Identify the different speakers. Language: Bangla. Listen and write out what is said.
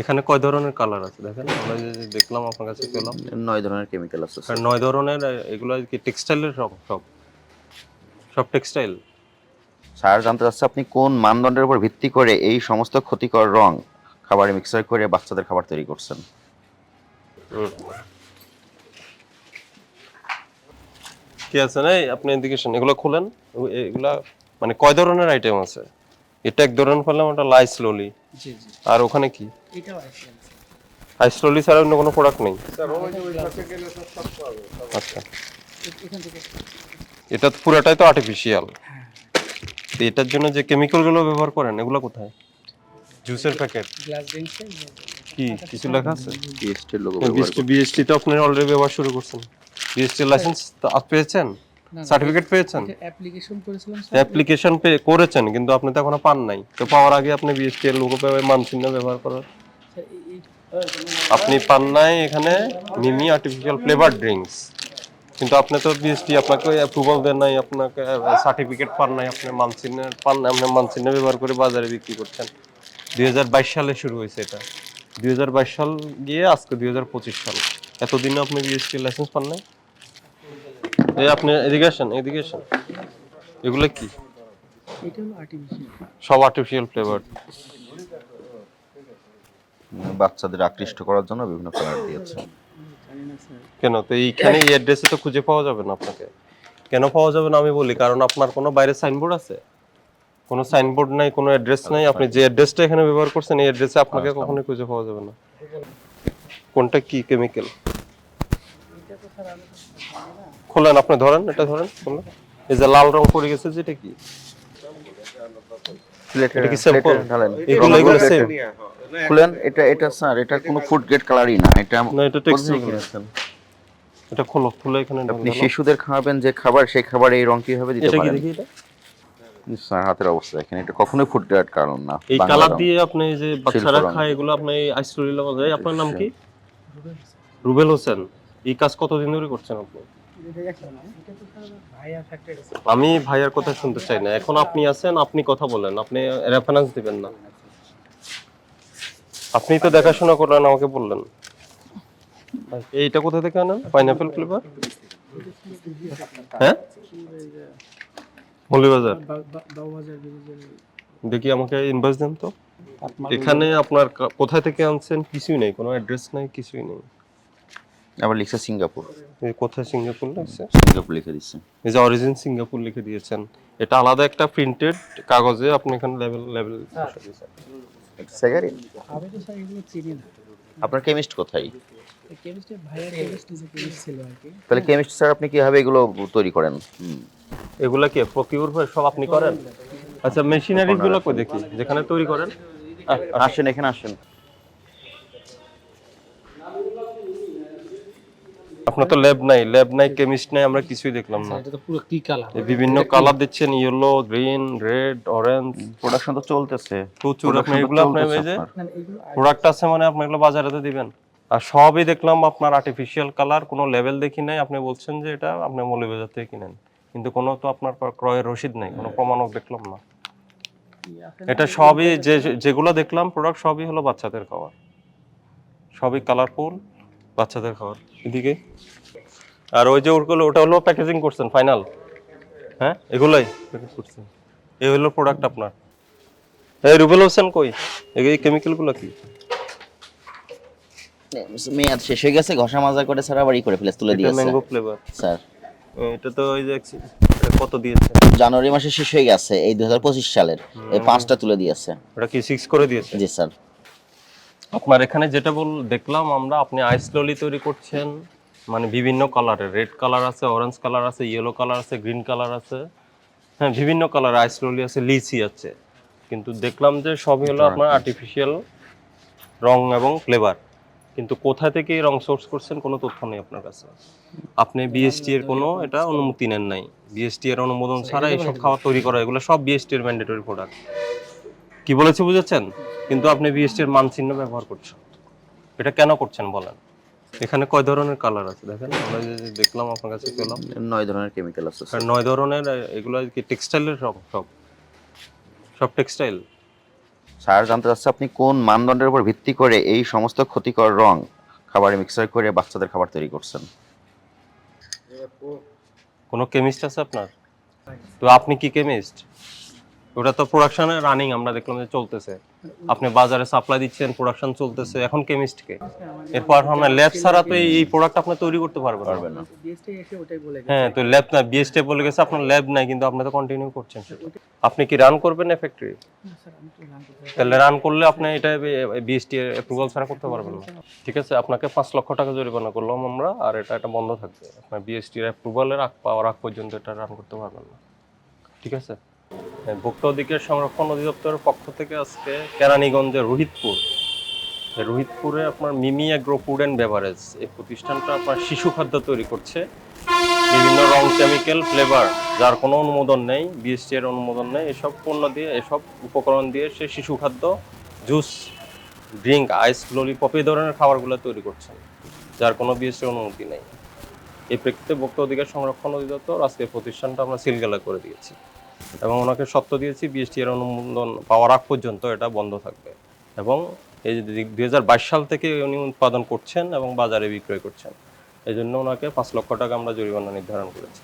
Speaker 1: এখানে কয় ধরনের কালার আছে? দেখেন আমরা যে দেখলাম আপনার কাছে পেলাম।
Speaker 2: নয় ধরনের কেমিক্যাল আছে
Speaker 1: আর নয় ধরনের এগুলো কি টেক্সটাইলের সব সব? সব টেক্সটাইল
Speaker 2: স্যার জানতে চাচ্ছে আপনি কোন মানদণ্ডের উপর ভিত্তি করে এই সমস্ত ক্ষতিকর রং খাবারে মিক্সার করে বাচ্চাদের খাবার তৈরি করছেন?
Speaker 1: কি আছে না? আপনি এদিকে এগুলো খুলেন। এগুলা মানে কয় ধরনের আইটেম আছে? এটা এক ধরনের ফেললাম ওটা লাই স্লোলি
Speaker 3: জি জি।
Speaker 1: আর ওখানে কি? হাই স্লোলি ছাড়া অন্য কোনো প্রোডাক্ট নেই। আচ্ছা। এটা তো পুরোটাই তো আর্টিফিশিয়াল এটার জন্য যে কেমিক্যালগুলো ব্যবহার করেন এগুলো কোথায়? জুসের প্যাকেট কি? কিছু লেখা আছে?
Speaker 2: বিএসটির লোগো
Speaker 1: বিএসটি বিএসটি তো আপনি অলরেডি ব্যবহার শুরু করছেন। বিএসটি লাইসেন্স পেয়েছেন? সার্টিফিকেট পেয়েছেন?
Speaker 3: অ্যাপ্লিকেশন করেছিলাম
Speaker 1: অ্যাপ্লিকেশন পে করেছেন কিন্তু আপনি তো এখনও পান নাই। তো পাওয়ার আগে আপনি বিএসটি এর লোগো পেয়ে মানচিহ্ন ব্যবহার করার। আপনি পান নাই এখানে মিমি আর্টিফিশিয়াল ফ্লেভার ড্রিঙ্কস কিন্তু আপনি তো বিএসটি আপনাকে অ্যাপ্রুভাল দেন নাই আপনাকে সার্টিফিকেট পান নাই আপনি মানচিহ্নের পান নাই আপনি মানচিহ্ন ব্যবহার করে বাজারে বিক্রি করছেন। দুই হাজার বাইশ সালে শুরু হয়েছে এটা। দুই হাজার বাইশ সাল গিয়ে আজকে দুই হাজার পঁচিশ সাল। এতদিনে আপনি বিএসটি লাইসেন্স পান নাই? এই আপনি এদিকে আসেন এদিকে আসেন। এগুলো কি?
Speaker 3: এটা হলো আর্টিফিশিয়াল
Speaker 1: সব আর্টিফিশিয়াল ফ্লেভার
Speaker 2: বাচ্চাদের আকৃষ্ট করার জন্য বিভিন্ন কালার দিয়েছে।
Speaker 1: কেন? তো এইখানে এই অ্যাড্রেসে তো খুঁজে পাওয়া যাবে না আপনাকে। কেন পাওয়া যাবে না আমি বলি কারণ আপনার কোনো বাইরে সাইনবোর্ড আছে? কোনো সাইনবোর্ড নাই কোনো অ্যাড্রেস নাই। আপনি যে অ্যাড্রেসটা এখানে ব্যবহার করছেন এই অ্যাড্রেসে আপনাকে কখনোই খুঁজে পাওয়া যাবে না। কোনটা কি কেমিক্যাল খোলেন আপনি ধরেন এটা ধরেন এই যে লাল রং পড়ে গেছে যেটা কি? এটা
Speaker 2: খুলেন এটা এটা স্যার এটা কোনো ফুড গ্রেড কালারই না এটা
Speaker 1: না এটা টেক্সচার এটা খোলো খুলে এখানে
Speaker 2: আপনি শিশুদের খাওয়াবেন যে খাবার সেই খাবার এই রং কীভাবে দিতে
Speaker 1: এটা কি
Speaker 2: পারেন।
Speaker 1: দেখি
Speaker 2: স্যার হাতের অবস্থা দেখেন এটা কখনোই ফুড গ্রেড কারণ না
Speaker 1: এই কালার দিয়ে আপনি যে বাচ্চারা খায় এগুলো আপনি যায় আপনার নাম কি? রুবেল হোসেন। এই কাজ কতদিন ধরে করছেন আপনি? আমি ভাইয়ার কথা শুনতে চাই না। এখন আপনি আছেন, আপনি কথা বলেন। আপনি রেফারেন্স দিবেন না। আপনি তো দেখাশোনা করলেন, আমাকে বললেন। এইটা কোথা থেকে আনেন? পাইনাপেল ফ্লেভার হ্যাঁ? মৌলিবাজার। দেখি আমাকে ইনভয়েস দেন তো। এখানে আপনার কা- কোথায় থেকে আনছেন? কিছুই নেই, কোনো অ্যাড্রেস নাই, কিছুই নেই।
Speaker 2: আবার লিখছে সিঙ্গাপুর।
Speaker 1: এই কোথায় সিঙ্গাপুর লাগছে
Speaker 2: সিঙ্গাপুর লিখে দিচ্ছে।
Speaker 1: এই যে অরিজিন সিঙ্গাপুর লিখে দিয়েছেন। এটা আলাদা একটা প্রিন্টেড কাগজে আপনি এখানে লেভেল লেভেল
Speaker 2: সেগারি
Speaker 3: আমি তো স্যার এগুলো চিনি না।
Speaker 2: আপনার কেমিস্ট কোথায়?
Speaker 3: কেমিস্ট্রি ভাইয়া কেমিস্ট নিজে কেমিস্ট ছিল আর কি।
Speaker 2: তাহলে কেমিস্ট স্যার আপনি কীভাবে এগুলো তৈরি করেন?
Speaker 1: এগুলা কি প্রকিউর হয়ে সব আপনি করেন? আচ্ছা মেশিনারিজগুলো কই দেখি যেখানে তৈরি করেন?
Speaker 2: আসেন এখানে আসেন।
Speaker 1: আপনার তো ল্যাব নাই ল্যাব নাই কেমিস্ট নাই আমরা কিছুই দেখলাম না।
Speaker 3: এটা তো পুরো কি কালার
Speaker 1: এই বিভিন্ন কালার দিচ্ছেন yellow green red orange
Speaker 2: production তো চলতেছে।
Speaker 1: প্রচুর আপনি এগুলো আপনার এই যে
Speaker 3: এগুলো
Speaker 1: প্রোডাক্ট আছে মানে আপনি এগুলো বাজারে তো দিবেন। আর সবই দেখলাম আপনার আর্টিফিশিয়াল কালার কোনো লেভেল দেখি নাই আপনি বলছেন যে এটা আপনি মলি মৌলবাজার থেকে কিনেন। কিন্তু কোনো তো আপনার ক্রয়ের রসিদ নাই কোনো প্রমাণক দেখলাম না। এটা সবই যে যেগুলো দেখলাম প্রোডাক্ট সবই হলো বাচ্চাদের খাবার সবই কালারফুল বাচ্চাদের খাবার এদিকে? আর ওই যে ওগুলো ওটা হলো প্যাকেজিং করছেন ফাইনাল হ্যাঁ? এগুলোই প্যাকেজ করছেন। এই হলো প্রোডাক্ট আপনার। এই রুবেল হোসেন কই? এই কেমিক্যালগুলো কি?
Speaker 2: মেয়াদ শেষ হয়ে গেছে ঘষা মাজা করে স্যার আবার ই করে ফেলে তুলে দিয়েছে।
Speaker 1: Mango flavour
Speaker 2: sir.
Speaker 1: এটা তো ওই যে কত দিয়েছে?
Speaker 2: জানুয়ারি মাসে শেষ হয়ে গেছে এই দু হাজার পঁচিশ সালের এই পাঁচটা তুলে দিয়েছে।
Speaker 1: ওটা কি সিক্স করে দিয়েছে?
Speaker 2: জি স্যার।
Speaker 1: আপনার এখানে যেটা বল দেখলাম আমরা আপনি আইস ললি তৈরি করছেন মানে বিভিন্ন কালারের রেড কালার আছে অরেঞ্জ কালার আছে ইয়েলো কালার আছে গ্রিন কালার আছে হ্যাঁ বিভিন্ন কালার আইস ললি আছে লিচি আছে। কিন্তু দেখলাম যে সবই হলো আপনার আর্টিফিশিয়াল রং এবং ফ্লেভার কিন্তু কোথা থেকে এই রং সোর্স করছেন কোনো তথ্য নেই আপনার কাছে। আপনি বিএসটি এর কোনো এটা অনুমতি নেন নাই। বিএসটি এর অনুমোদন ছাড়া এইসব খাবার তৈরি করা এগুলো সব বিএসটি এর ম্যান্ডেটরি প্রোডাক্ট কি বলেছে বুঝেছেন? কিন্তু আপনি বিএসটি এর মানচিহ্ন ব্যবহার করছেন। এটা কেন করছেন বলেন? এখানে কয় ধরনের কালার আছে? দেখেন আমরা যে দেখলাম আপনার কাছে পেলাম।
Speaker 2: নয় ধরনের কেমিক্যাল আছে
Speaker 1: আর নয় ধরনের এগুলো কি টেক্সটাইলের সব? সব। সব টেক্সটাইল
Speaker 2: স্যার জানতে চাচ্ছে আপনি কোন মানদণ্ডের উপর ভিত্তি করে এই সমস্ত ক্ষতিকর রং খাবারে মিক্সার করে বাচ্চাদের খাবার তৈরি করছেন?
Speaker 1: কোনো কেমিস্ট আছে আপনার? তো আপনি কি কেমিস্ট ওটা তো প্রোডাকশনে রানিং আমরা দেখলাম যে চলতেছে। আপনি বাজারে সাপ্লাই দিচ্ছেন প্রোডাকশন চলতেছে এখন কেমিস্টকে এরপর আপনার ল্যাব ছাড়া তো এই- প্রোডাক্ট আপনি তৈরি করতে পারবেন
Speaker 2: পারবেন না।
Speaker 3: বিএসটি এসে ওটাই বলে গেছে।
Speaker 1: হ্যাঁ তো ল্যাব না বিএসটি বলে গেছে আপনার ল্যাব নাই কিন্তু আপনি তো কন্টিনিউ করছেন সেটা। আপনি কি রান করবেন না ফ্যাক্টরি
Speaker 3: না, স্যার আমি রান করতে
Speaker 1: তাহলে রান করলে আপনি এটা বিএসটি অ্যাপ্রুভাল ছাড়া করতে পারবেন না। ঠিক আছে আপনাকে পাঁচ লক্ষ টাকা জরিমানা করলাম আমরা আর এটা এটা বন্ধ থাকবে। আপনার বিএসটি অ্যাপ্রুভালের আগ পাওয়ার আগ পর্যন্ত এটা রান করতে পারবেন না। ঠিক আছে? ভোক্তা অধিকার সংরক্ষণ অধিদপ্তরের পক্ষ থেকে আজকে কেরানীগঞ্জের রোহিতপুর। রোহিতপুরে আপনার Mimi agro food and beverage, এই প্রতিষ্ঠানটা আপনার শিশু খাদ্য তৈরি করছে। বিভিন্ন রং কেমিক্যাল ফ্লেভার যার কোনো অনুমোদন নেই বিএসটি এর অনুমোদন নেই, এসব পণ্য দিয়ে, এসব উপকরণ দিয়ে সে শিশু খাদ্য জুস ড্রিঙ্ক আইস ললিপপ এই ধরনের খাবারগুলো তৈরি করছেন, যার কোনো বিএসটি অনুমতি নেই। এই প্রেক্ষিতে ভোক্তা অধিকার সংরক্ষণ অধিদপ্তর আজকে প্রতিষ্ঠানটা আমরা সিলগালা করে দিয়েছি। এবং ওনাকে সত্য দিয়েছি বিএসটি এর অনুমোদন পাওয়ার আগ পর্যন্ত এটা বন্ধ থাকবে। এবং এই যে দুই হাজার বাইশ সাল থেকে উনি উৎপাদন করছেন এবং বাজারে বিক্রয় করছেন। এই জন্য ওনাকে পাঁচ লক্ষ টাকা আমরা জরিমানা নির্ধারণ করেছি।